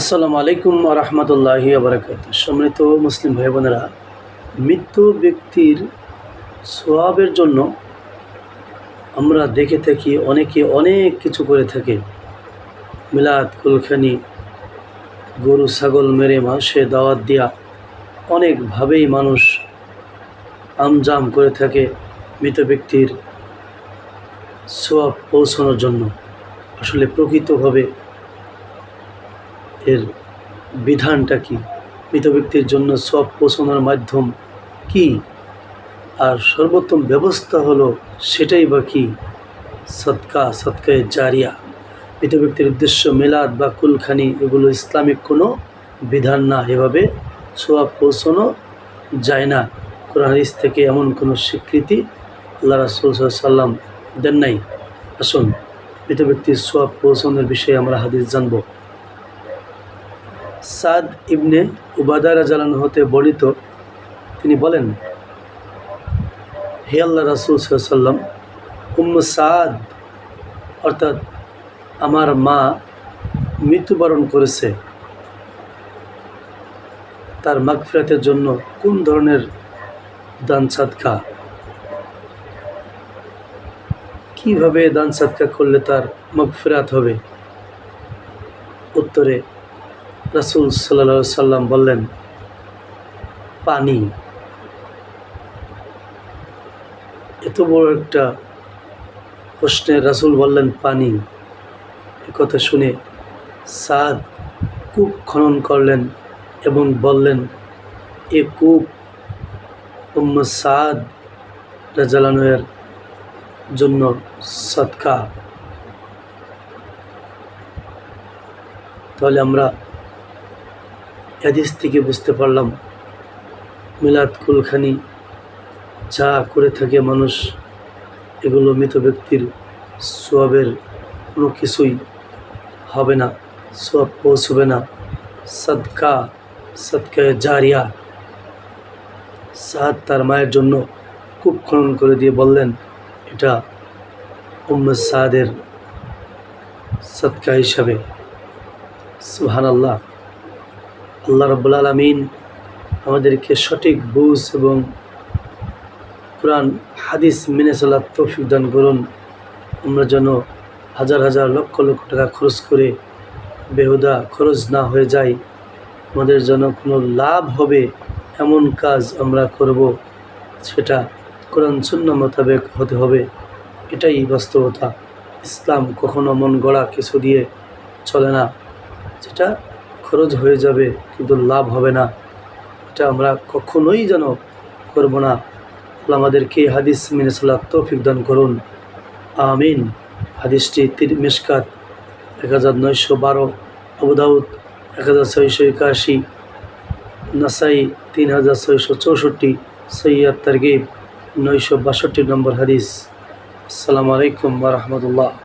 আসসালামু আলাইকুম রহমতুল্লাহি আবরাকাত সম্মানিত মুসলিম ভাই বোনেরা মৃত্যু ব্যক্তির সোয়াবের জন্য আমরা দেখে থাকি, অনেকে অনেক কিছু করে থাকে। মিলাদ, কুলখানি, গরু, ছাগল, মেরে, মাসে দাওয়াত দেওয়া অনেকভাবেই মানুষ আমজাম করে থাকে মৃত ব্যক্তির সোয়াব পৌঁছানোর জন্য। আসলে প্রকৃতভাবে এর বিধানটা কি? মৃত ব্যক্তির জন্য সব পৌঁছানোর মাধ্যম কি? আর সর্বোত্তম ব্যবস্থা হলো সেটাই বা কি? সৎকা, সৎকায় জারিয়া। মৃত ব্যক্তির উদ্দেশ্য মেলাদ বা কুলখানি, এগুলো ইসলামিক কোনো বিধান না। এভাবে সোয়াব পৌঁছানো যায় না। কোরআন হাদিস থেকে এমন কোনো স্বীকৃতি আল্লাহ রাসুল সাল্লাম দেন নাই। আসুন, মৃত ব্যক্তির সোয়াব পৌঁছানোর বিষয়ে আমরা হাদিস জানব। সাদ ইবনে উবাদারা জালান হতে বর্ণিত, তিনি বলেন, হে আল্লাহ রাসুল সাল্লাম উম্ম সাদ, অর্থাৎ আমার মা মৃত্যুবরণ করেছে। তার মাগফিরাতের জন্য কোন ধরনের দান সাদকা? কীভাবে দান সাদকা করলে তার মাগফিরাত হবে? উত্তরে রাসুল সাল্লা সাল্লাম বললেন, পানি এত বড় একটা প্রশ্নে রাসুল বললেন, পানি কথা শুনে সাদ কূপ খনন করলেন এবং বললেন, এ কূপ উম্ম সাদ রাজালানের জন্য সৎকা তাহলে আমরা হাদিস থেকে বুঝতে পারলাম, মিলাদ কুলখানি যা করে থাকে মানুষ, এগুলো মৃত ব্যক্তির সোয়াবের কোনো কিছুই হবে না সোয়াব পৌঁছবে না। সদকা সদকায় জারিয়া, সাদ তার মায়ের জন্য কূপ খনন করে দিয়ে বললেন, এটা উম্ম সাদের সৎকা হিসাবে। সুহান আল্লাহ আল্লাহ রব্বুল আলমিন আমাদেরকে সঠিক বুঝ এবং কোরআন, হাদিস মেনে চলার তৌফিক দান করুন। আমরা যেন হাজার হাজার লক্ষ লক্ষ টাকা খরচ করে বেহুদা খরচ না হয়ে যায় আমাদের যেন কোনো লাভ হবে এমন কাজ আমরা করব, সেটা কোরআন শূন্য মোতাবেক হতে হবে। এটাই বাস্তবতা। ইসলাম কখনো মন গড়া কিছু দিয়ে চলে না। যেটা খরচ হয়ে যাবে, কিন্তু লাভ হবে না। এটা আমরা কখনোই যেন করব না। আমাদেরকে হাদিস মেনে চলার তৌফিক দান করুন। আমিন। হাদিসটি তির মেশকাত এক হাজার নয়শো বারো আবুদাউদ এক হাজার ছয়শো একাশি, নাসাই তিন হাজার ছয়শো চৌষট্টি, সৈয়াদ তারগিব নয়শো বাষট্টি নম্বর হাদিস। আসসালামু আলাইকুম রহমতুল্লাহ।